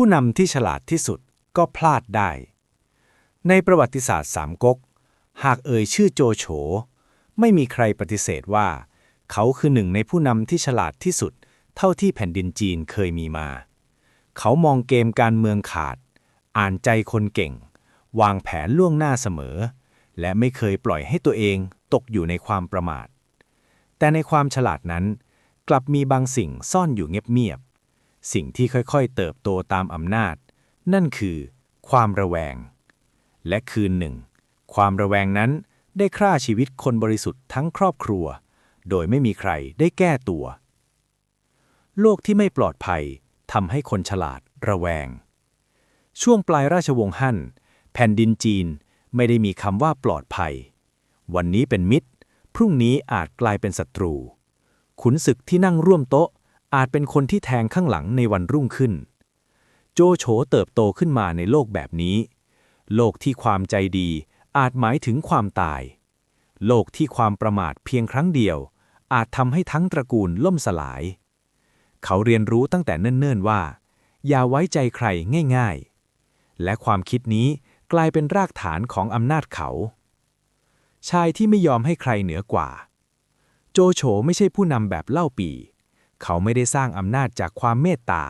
ผู้นำที่ฉลาดที่สุดก็พลาดได้ ในประวัติศาสตร์สามก๊ก หากเอ่ยชื่อโจโฉ ไม่มีใครปฏิเสธว่า เขาคือหนึ่งในผู้นำที่ฉลาดที่สุด เท่าที่แผ่นดินจีนเคยมีมา เขามองเกมการเมืองขาด อ่านใจคนเก่ง วางแผนล่วงหน้าเสมอ และไม่เคยปล่อยให้ตัวเองตกอยู่ในความประมาท แต่ในความฉลาดนั้น กลับมีบางสิ่งซ่อนอยู่เงียบๆ สิ่งที่ค่อยๆเติบโตตามอำนาจ นั่นคือ ความระแวง และคืนหนึ่ง ความระแวงนั้นได้ฆ่าชีวิตคนบริสุทธิ์ทั้งครอบครัว โดยไม่มีใครได้แก้ตัว โลกที่ไม่ปลอดภัยทำให้คนฉลาดระแวง ช่วงปลายราชวงศ์ฮั่น แผ่นดินจีนไม่ได้มีคำว่าปลอดภัย วันนี้เป็นมิตร พรุ่งนี้อาจกลายเป็นศัตรู ขุนศึกที่นั่งร่วมโต๊ะ อาจเป็นคนที่แทงข้างหลังในวันรุ่งขึ้น โจโฉเติบโตขึ้นมาในโลกแบบนี้ โลกที่ความใจดีอาจหมายถึงความตาย โลกที่ความประมาทเพียงครั้งเดียว อาจทำให้ทั้งตระกูลล่มสลาย เขาเรียนรู้ตั้งแต่เนิ่นๆว่า อย่าไว้ใจใครง่ายๆ และความคิดนี้กลายเป็นรากฐานของอำนาจเขา ชายที่ไม่ยอมให้ใครเหนือกว่า โจโฉไม่ใช่ผู้นำแบบเล่าปี เขาไม่ได้สร้างอำนาจจากความเมตตา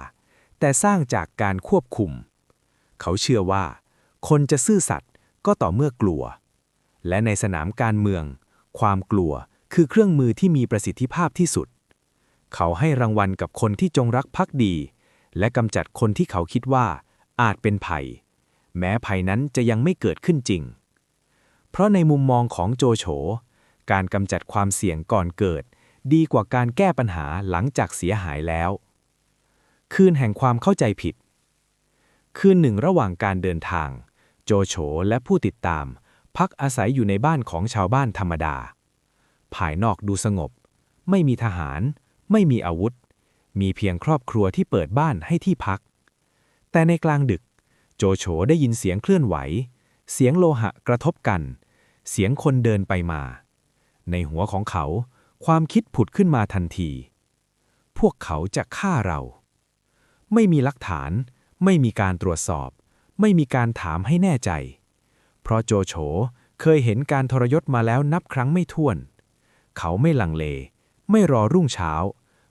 แต่สร้างจากการควบคุม เขาเชื่อว่า คนจะซื่อสัตย์ก็ต่อเมื่อกลัว และในสนามการเมือง ความกลัวคือเครื่องมือที่มีประสิทธิภาพที่สุด เขาให้รางวัลกับคนที่จงรักภักดี และกำจัดคนที่เขาคิดว่า อาจเป็นภัย แม้ภัยนั้นจะยังไม่เกิดขึ้นจริง เพราะในมุมมองของโจโฉการกำจัดความเสี่ยงก่อนเกิด ดีกว่าการแก้ปัญหาหลังจากเสียหายแล้ว คืนแห่งความเข้าใจผิด คืนหนึ่งระหว่างการเดินทาง โจโฉและผู้ติดตาม พักอาศัยอยู่ในบ้านของชาวบ้านธรรมดา ภายนอกดูสงบ ไม่มีทหาร ไม่มีอาวุธ มีเพียงครอบครัวที่เปิดบ้านให้ที่พัก แต่ในกลางดึก โจโฉได้ยินเสียงเคลื่อนไหว เสียงโลหะกระทบกัน เสียงคนเดินไปมา ในหัวของเขา ความคิดผุดขึ้นมาทันที พวกเขาจะฆ่าเรา ไม่มีหลักฐาน ไม่มีการตรวจสอบ ไม่มีการถามให้แน่ใจ เพราะโจโฉเคยเห็นการทรยศมาแล้วนับครั้งไม่ถ้วน เขาไม่ลังเล ไม่รอรุ่งเช้า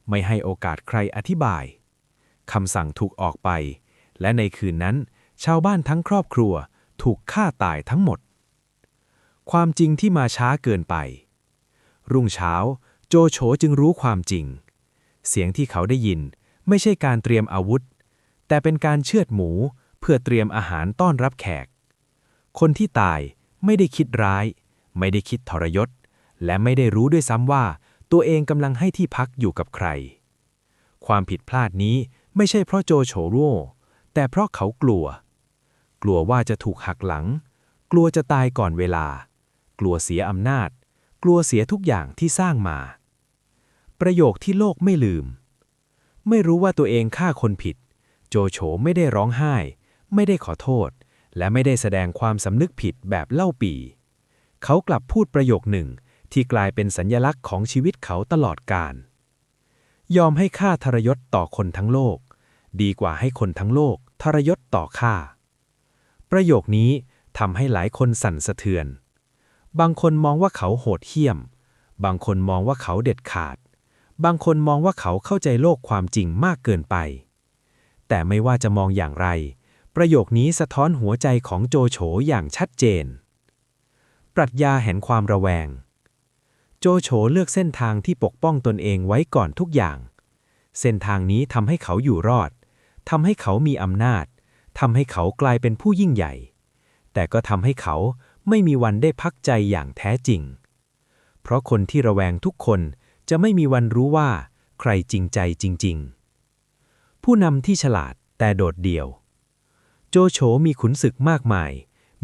ไม่ให้โอกาสใครอธิบาย คำสั่งถูกออกไป และในคืนนั้น ชาวบ้านทั้งครอบครัวถูกฆ่าตายทั้งหมด ความจริงที่มาช้าเกินไป รุ่งเช้า โจโฉจึงรู้ความจริง เสียงที่เขาได้ยินไม่ใช่การเตรียมอาวุธ แต่เป็นการเชือดหมูเพื่อเตรียมอาหารต้อนรับแขก คนที่ตายไม่ได้คิดร้าย ไม่ได้คิดทรยศ และไม่ได้รู้ด้วยซ้ำว่า ตัวเองกำลังให้ที่พักอยู่กับใคร ความผิดพลาดนี้ไม่ใช่เพราะโจโฉโร่แต่เพราะเขากลัว กลัวว่าจะถูกหักหลัง กลัวจะตายก่อนเวลา กลัวเสียอำนาจ กลัวเสียทุกอย่างที่สร้างมา ประโยคที่โลกไม่ลืม ไม่รู้ว่าตัวเองฆ่าคนผิด โจโฉไม่ได้ร้องไห้ ไม่ได้ขอโทษ และไม่ได้แสดงความสำนึกผิดแบบเล่าปี เขากลับพูดประโยคหนึ่งที่กลายเป็นสัญญลักษณ์ของชีวิตเขาตลอดกาลยอมให้ค่าทรยศต่อคนทั้งโลก ดีกว่าให้คนทั้งโลกทรยศต่อข้าประโยคนี้ทำให้หลายคนสั่นสะเทือน บางคนมองว่าเขาโหดเหี้ยม บางคนมองว่าเขาเด็ดขาด บางคนมองว่าเขาเข้าใจโลกความจริงมากเกินไป แต่ไม่ว่าจะมองอย่างไร ประโยคนี้สะท้อนหัวใจของโจโฉอย่างชัดเจน ปรัชญาแห่งความระแวง โจโฉเลือกเส้นทางที่ปกป้องตนเองไว้ก่อนทุกอย่าง เส้นทางนี้ทำให้เขาอยู่รอดทำให้เขามีอำนาจทำให้เขากลายเป็นผู้ยิ่งใหญ่ แต่ก็ทำให้เขา ไม่มีวันได้พักใจอย่างแท้จริง เพราะคนที่ระแวงทุกคนจะไม่มีวันรู้ว่า ใครจริงใจจริง ๆ ผู้นำที่ฉลาดแต่โดดเดี่ยว โจโฉมีขุนศึกมากมาย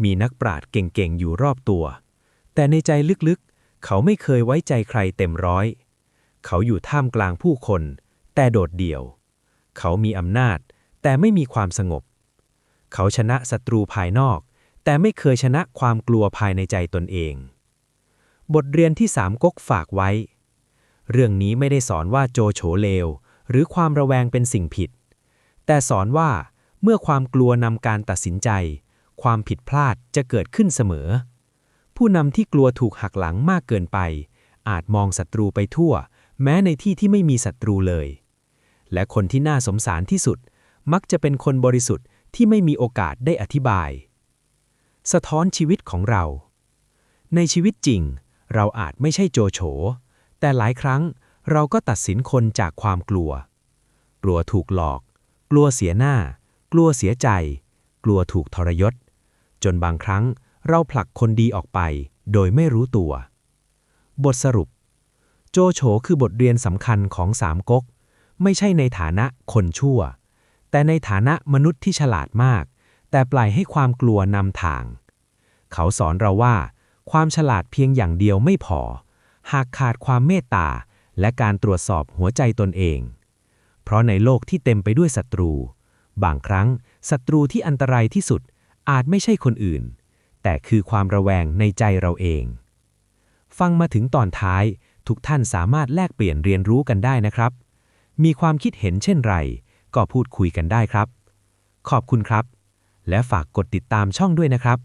มีนักปราชญ์เก่งๆ อยู่รอบตัว แต่ในใจลึกๆ เขาไม่เคยไว้ใจใครเต็มร้อย เขาอยู่ท่ามกลางผู้คน แต่โดดเดี่ยว เขามีอำนาจแต่ไม่มีความสงบ เขาชนะศัตรูภายนอก แต่ไม่เคยชนะความกลัวภายในใจตนเอง บทเรียนที่สามก๊กฝากไว้ เรื่องนี้ไม่ได้สอนว่าโจโฉเลว หรือความระแวงเป็นสิ่งผิด แต่สอนว่าเมื่อความกลัวนำการตัดสินใจ ความผิดพลาดจะเกิดขึ้นเสมอ ผู้นำที่กลัวถูกหักหลังมากเกินไป อาจมองศัตรูไปทั่ว แม้ในที่ที่ไม่มีศัตรูเลย และคนที่น่าสมสารที่สุด มักจะเป็นคนบริสุทธิ์ที่ไม่มีโอกาสได้อธิบาย สะท้อนชีวิตของเรา ในชีวิตจริง เราอาจไม่ใช่โจโฉ แต่หลายครั้งเราก็ตัดสินคนจากความกลัว กลัวถูกหลอก กลัวเสียหน้า กลัวเสียใจ กลัวถูกทรยศ จนบางครั้งเราผลักคนดีออกไป โดยไม่รู้ตัว บทสรุป โจโฉคือบทเรียนสำคัญของสามก๊ก ไม่ใช่ในฐานะคนชั่ว แต่ในฐานะมนุษย์ที่ฉลาดมาก แต่ปล่อยให้ความกลัวนำทาง เขาสอนเราว่า ความฉลาดเพียงอย่างเดียวไม่พอ หากขาดความเมตตา และการตรวจสอบหัวใจตนเอง เพราะในโลกที่เต็มไปด้วยศัตรู บางครั้งศัตรูที่อันตรายที่สุดอาจไม่ใช่คนอื่น แต่คือความระแวงในใจเราเอง ฟังมาถึงตอนท้าย ทุกท่านสามารถแลกเปลี่ยนเรียนรู้กันได้นะครับ มีความคิดเห็นเช่นไร ก็พูดคุยกันได้ครับ ขอบคุณครับ และฝากกดติดตามช่องด้วยนะครับ